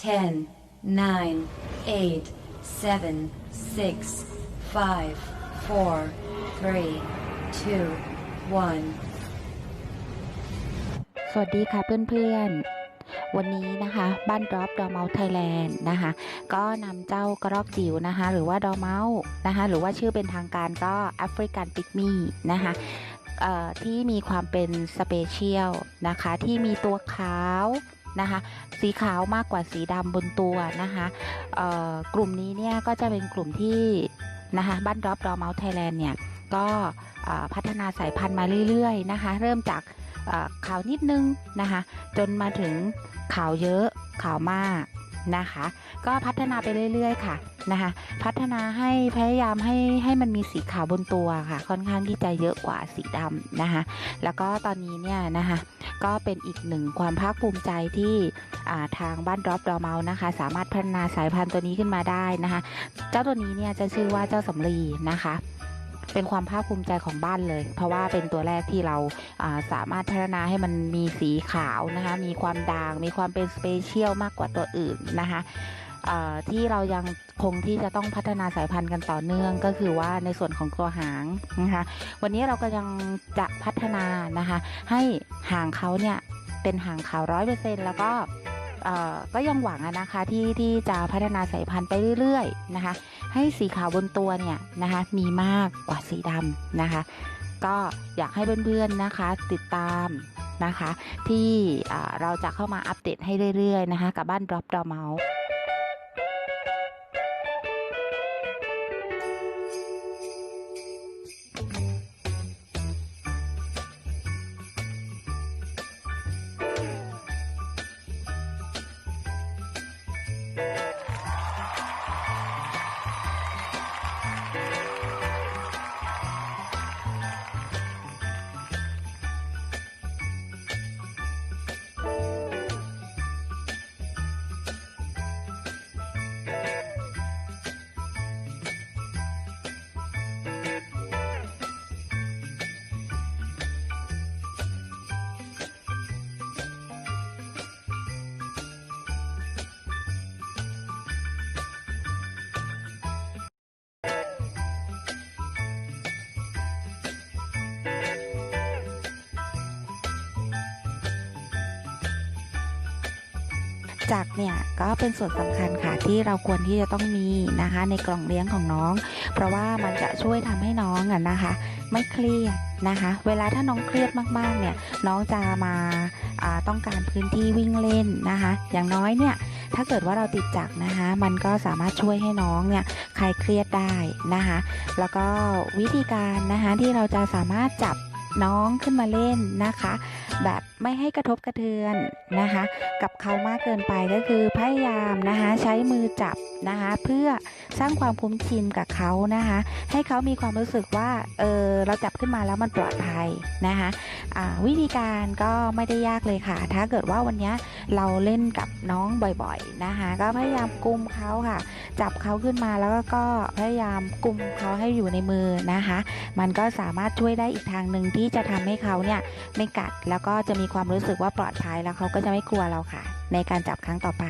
10, 9, 8, 7, 6, 5, 4, 3, 2, 1. สวัสดีค่ะเพื่อนๆวันนี้นะคะบ้านดรอปดอเมลไทยแลนด์นะคะก็นำเจ้ากระรอกจิ๋วนะคะหรือว่าดอเมลนะคะหรือว่าชื่อเป็นทางการก็แอฟริกันปิกมี่นะคะที่มีความเป็นสเปเชียลนะคะที่มีตัวขาว นะคะ สีขาวมากกว่าสีดำบนตัวนะคะกลุ่มนี้เนี่ยก็จะเป็นกลุ่มที่นะคะบ้านดรอปดอเมลไทยแลนด์เนี่ยก็พัฒนาสายพันธุ์มาเรื่อยๆนะคะ เริ่มจากขาวนิดนึงนะคะ จนมาถึงขาวเยอะขาวมากนะคะ ก็พัฒนาไปเรื่อยๆค่ะนะคะ พัฒนาให้พยายามให้ให้มันมีสีขาวบนตัวค่ะ ค่อนข้างที่จะเยอะกว่าสีดำนะคะ แล้วก็ตอนนี้เนี่ยนะคะ ก็เป็นอีกหนึ่งความภาคภูมิใจที่ทางบ้านดรอปดอเมานะคะ สามารถพัฒนาสายพันธุ์ตัวนี้ขึ้นมาได้นะคะ เจ้าตัวนี้เนี่ยจะชื่อว่าเจ้าสำลีนะคะเป็นความภาคภูมิใจของบ้านเลย เพราะว่าเป็นตัวแรกที่เราาสามารถพัฒนาให้มันมีสีขาวนะคะ มีความด่าง มีความเป็นสเปเชียลมากกว่าตัวอื่นนะคะ ที่เรายังคงที่จะต้องพัฒนาสายพันธุ์กันต่อเนื่องก็คือว่าในส่วนของตัวหางนะคะ วันนี้เราก็ยังจะพัฒนานะคะ ให้หางเขาเนี่ยเป็นหางขาวร้อยเปอร์เซ็นแล้วก็ก็ยังหวังนะคะที่ที่จะพัฒนาสายพันธุ์ไปเรื่อยๆนะคะ ให้สีขาวบนตัวเนี่ยนะคะมีมากกว่าสีดำนะคะ ก็อยากให้เพื่อนๆนะคะติดตามนะคะ ที่เราจะเข้ามาอัปเดตให้เรื่อยๆนะคะ กับบ้าน Drop d o m o u s จักเนี่ยก็เป็นส่วนสำคัญค่ะที่เราควรที่จะต้องมีนะคะ ในกล่องเลี้ยงของน้อง เพราะว่ามันจะช่วยทำให้น้องอะนะคะ ไม่เครียดนะคะ เวลาถ้าน้องเครียดมากๆเนี่ยน้องจะมาต้องการพื้นที่วิ่งเล่นนะคะ อย่างน้อยเนี่ยถ้าเกิดว่าเราติดจักนะคะ มันก็สามารถช่วยให้น้องเนี่ยคลายเครียดได้นะคะ แล้วก็วิธีการนะคะที่เราจะสามารถจับ น้องขึ้นมาเล่นนะคะ แบบไม่ให้กระทบกระเทือนนะคะ กับเขามากเกินไปก็คือพยายามนะคะใช้มือจับนะคะ เพื่อสร้างความคุ้นชินกับเขานะคะ ให้เขามีความรู้สึกว่าเออเราจับขึ้นมาแล้วมันปลอดภัยนะคะวิธีการก็ไม่ได้ยากเลยค่ะ ถ้าเกิดว่าวันนี้เราเล่นกับน้องบ่อยๆนะคะ ก็พยายามกุมเขาค่ะ จับเขาขึ้นมาแล้วก็พยายามกุมเขาให้อยู่ในมือนะคะ มันก็สามารถช่วยได้อีกทางหนึ่งที่จะทำให้เขาเนี่ยไม่กัดแล้วก็จะมีความรู้สึกว่าปลอดภัยแล้วเขาก็จะไม่กลัวเราค่ะ ในการจับครั้งต่อไป